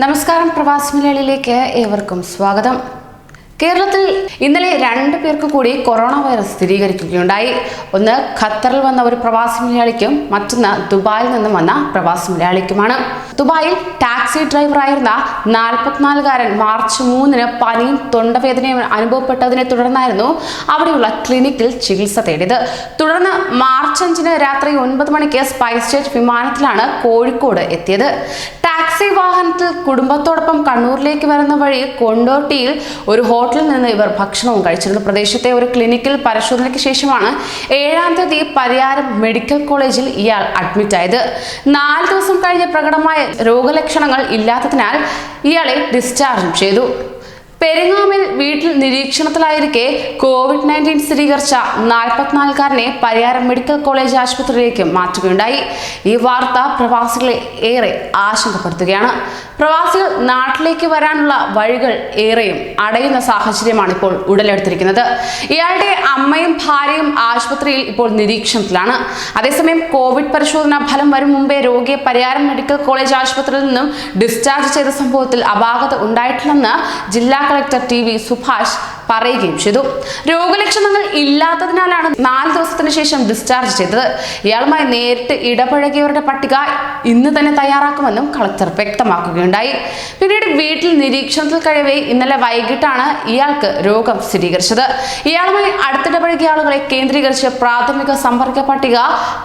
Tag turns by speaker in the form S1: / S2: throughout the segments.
S1: നമസ്കാരം പ്രവാസി മലയാളിയിലേക്ക് ഏവർക്കും സ്വാഗതം. കേരളത്തിൽ ഇന്നലെ രണ്ട് പേർക്ക് കൂടി കൊറോണ വൈറസ് സ്ഥിരീകരിക്കുകയുണ്ടായി. ഒന്ന് ഖത്തറിൽ വന്ന ഒരു പ്രവാസി മലയാളിക്കും മറ്റൊന്ന് ദുബായിൽ നിന്നും വന്ന പ്രവാസി മലയാളിക്കുമാണ്. ദുബായിൽ ടാക്സി ഡ്രൈവറായിരുന്ന നാൽപ്പത്തിനാലുകാരൻ മാർച്ച് മൂന്നിന് പനിയും തൊണ്ടവേദനയും അനുഭവപ്പെട്ടതിനെ തുടർന്നായിരുന്നു അവിടെയുള്ള ക്ലിനിക്കിൽ ചികിത്സ തേടിയത്. തുടർന്ന് മാർച്ച് അഞ്ചിന് രാത്രി ഒൻപത് മണിക്ക് സ്പൈസ് ജെറ്റ് വിമാനത്തിലാണ് കോഴിക്കോട് എത്തിയത്. ടാക്സി വാഹനത്തിൽ കുടുംബത്തോടൊപ്പം കണ്ണൂരിലേക്ക് വരുന്ന വഴി കൊണ്ടോട്ടിയിൽ ഒരു ഹോട്ടലിൽ നിന്ന് ഇവർ ഭക്ഷണവും കഴിച്ചിരുന്നു. പ്രദേശത്തെ ഒരു ക്ലിനിക്കിൽ പരിശോധനയ്ക്ക് ശേഷമാണ് ഏഴാം തീയതി പരിയാരം മെഡിക്കൽ കോളേജിൽ ഇയാൾ അഡ്മിറ്റ് ആയത്. നാല് ദിവസം കഴിഞ്ഞ് പ്രകടമായ രോഗലക്ഷണങ്ങൾ ഇല്ലാത്തതിനാൽ ഇയാളെ ഡിസ്ചാർജും ചെയ്തു. പെരിങ്ങാമിൽ വീട്ടിൽ നിരീക്ഷണത്തിലായിരിക്കെ കോവിഡ് നയന്റീൻ സ്ഥിരീകരിച്ച നാൽപ്പത്തിനാലുകാരനെ പരിയാരം മെഡിക്കൽ കോളേജ് ആശുപത്രിയിലേക്ക് മാറ്റുകയുണ്ടായി. ഈ വാർത്ത പ്രവാസികളെ ഏറെ ആശങ്കപ്പെടുത്തുകയാണ്. പ്രവാസികൾ നാട്ടിലേക്ക് വരാനുള്ള വഴികൾ ഏറെയും അടയുന്ന സാഹചര്യമാണ് ഇപ്പോൾ ഉടലെടുത്തിരിക്കുന്നത്. ഇയാളുടെ അമ്മയും ഭാര്യയും ആശുപത്രിയിൽ ഇപ്പോൾ നിരീക്ഷണത്തിലാണ്. അതേസമയം കോവിഡ് പരിശോധനാ ഫലം വരും മുമ്പേ രോഗിയെ പരിയാരം മെഡിക്കൽ കോളേജ് ആശുപത്രിയിൽ നിന്നും ഡിസ്ചാർജ് ചെയ്ത സംഭവത്തിൽ അപാകത ഉണ്ടായിട്ടില്ലെന്ന് ജില്ലാ collector T V Subhash faz. പറയുകയും ചെയ്തു. രോഗലക്ഷണങ്ങൾ ഇല്ലാത്തതിനാലാണ് നാല് ദിവസത്തിന് ശേഷം ഡിസ്ചാർജ് ചെയ്തത്. ഇയാളുമായി നേരിട്ട് ഇടപഴകിയവരുടെ പട്ടിക ഇന്ന് തന്നെ തയ്യാറാക്കുമെന്നും കളക്ടർ വ്യക്തമാക്കുകയുണ്ടായി. പിന്നീട് വീട്ടിൽ നിരീക്ഷണത്തിൽ കഴിയവേ ഇന്നലെ വൈകിട്ടാണ് ഇയാൾക്ക് രോഗം സ്ഥിരീകരിച്ചത്. ഇയാളുമായി അടുത്തിടപഴകിയ ആളുകളെ കേന്ദ്രീകരിച്ച് പ്രാഥമിക സമ്പർക്ക പട്ടിക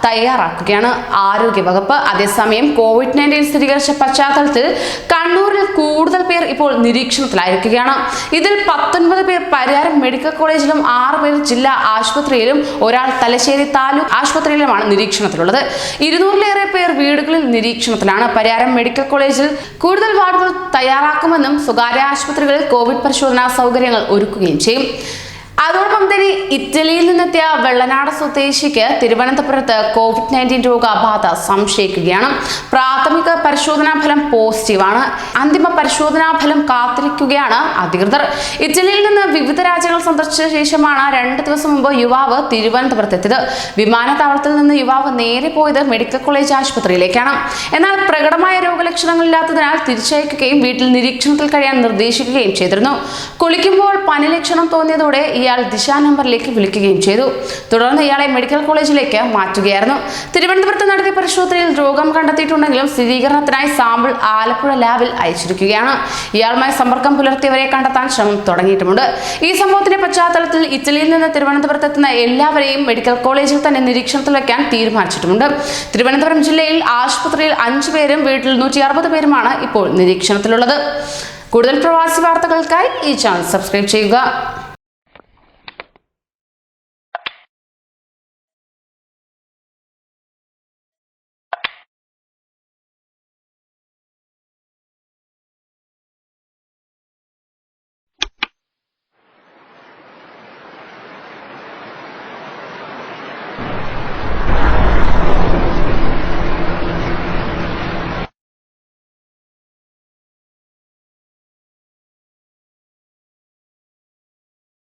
S1: തയ്യാറാക്കുകയാണ് ആരോഗ്യവകുപ്പ്. അതേസമയം കോവിഡ് നയന്റീൻ സ്ഥിരീകരിച്ച പശ്ചാത്തലത്തിൽ കണ്ണൂരിൽ കൂടുതൽ പേർ ഇപ്പോൾ നിരീക്ഷണത്തിലായിരിക്കുകയാണ്. ഇതിൽ പത്തൊൻപത് പേർ പരിയാരം മെഡിക്കൽ കോളേജിലും ആറ് പേർ ജില്ലാ ആശുപത്രിയിലും ഒരാൾ തലശ്ശേരി താലൂക്ക് ആശുപത്രിയിലുമാണ് നിരീക്ഷണത്തിലുള്ളത്. ഇരുന്നൂറിലേറെ പേർ വീടുകളിൽ നിരീക്ഷണത്തിലാണ്. പരിയാരം മെഡിക്കൽ കോളേജിൽ കൂടുതൽ വാർഡുകൾ തയ്യാറാക്കുമെന്നും സ്വകാര്യ ആശുപത്രികളിൽ കോവിഡ് പരിശോധനാ സൗകര്യങ്ങൾ ഒരുക്കുകയും ചെയ്യും. അതോടൊപ്പം തന്നെ ഇറ്റലിയിൽ നിന്നെത്തിയ വെള്ളനാട് സ്വദേശിക്ക് തിരുവനന്തപുരത്ത് കോവിഡ് നയന്റീൻ രോഗബാധ സംശയിക്കുകയാണ്. പ്രാഥമിക പരിശോധനാ ഫലം പോസിറ്റീവാണ് അന്തിമ പരിശോധനാ ഫലം കാത്തിരിക്കുകയാണ് അധികൃതർ. ഇറ്റലിയിൽ നിന്ന് വിവിധ രാജ്യങ്ങൾ സന്ദർശിച്ച ശേഷമാണ് രണ്ട് ദിവസം മുമ്പ് യുവാവ് തിരുവനന്തപുരത്ത് എത്തിയത് വിമാനത്താവളത്തിൽ നിന്ന് യുവാവ് നേരെ പോയത് മെഡിക്കൽ കോളേജ് ആശുപത്രിയിലേക്കാണ്. എന്നാൽ പ്രകടമായ രോഗലക്ഷണങ്ങളില്ലാത്തതിനാൽ തിരിച്ചയക്കുകയും വീട്ടിൽ നിരീക്ഷണത്തിൽ കഴിയാൻ നിർദ്ദേശിക്കുകയും ചെയ്തിരുന്നു. കുളിക്കുമ്പോൾ പനി ലക്ഷണം തോന്നിയതോടെ ഇയാൾ ദിശാ നമ്പറിലേക്ക് വിളിക്കുകയും ചെയ്തു. തുടർന്ന് ഇയാളെ മെഡിക്കൽ കോളേജിലേക്ക് മാറ്റുകയായിരുന്നു. തിരുവനന്തപുരത്ത് നടത്തിയ പരിശോധനയിൽ രോഗം കണ്ടെത്തിയിട്ടുണ്ടെങ്കിലും സ്ഥിരീകരണത്തിനായി സാമ്പിൾ ആലപ്പുഴ ലാബിൽ അയച്ചിരിക്കുകയാണ്. ഇയാളുമായി സമ്പർക്കം പുലർത്തിയവരെ കണ്ടെത്താൻ ശ്രമം തുടങ്ങിയിട്ടുമുണ്ട്. ഈ സംഭവത്തിന്റെ പശ്ചാത്തലത്തിൽ ഇറ്റലിയിൽ നിന്ന് തിരുവനന്തപുരത്ത് എത്തുന്ന എല്ലാവരെയും മെഡിക്കൽ കോളേജിൽ തന്നെ നിരീക്ഷണത്തിൽ വയ്ക്കാൻ തീരുമാനിച്ചിട്ടുമുണ്ട്. തിരുവനന്തപുരം ജില്ലയിൽ ആശുപത്രിയിൽ അഞ്ചു പേരും വീട്ടിൽ നൂറ്റി അറുപത് പേരുമാണ് ഇപ്പോൾ നിരീക്ഷണത്തിലുള്ളത്. കൂടുതൽ പ്രവാസി വാർത്തകൾക്കായി ഈ ചാനൽ സബ്സ്ക്രൈബ് ചെയ്യുക.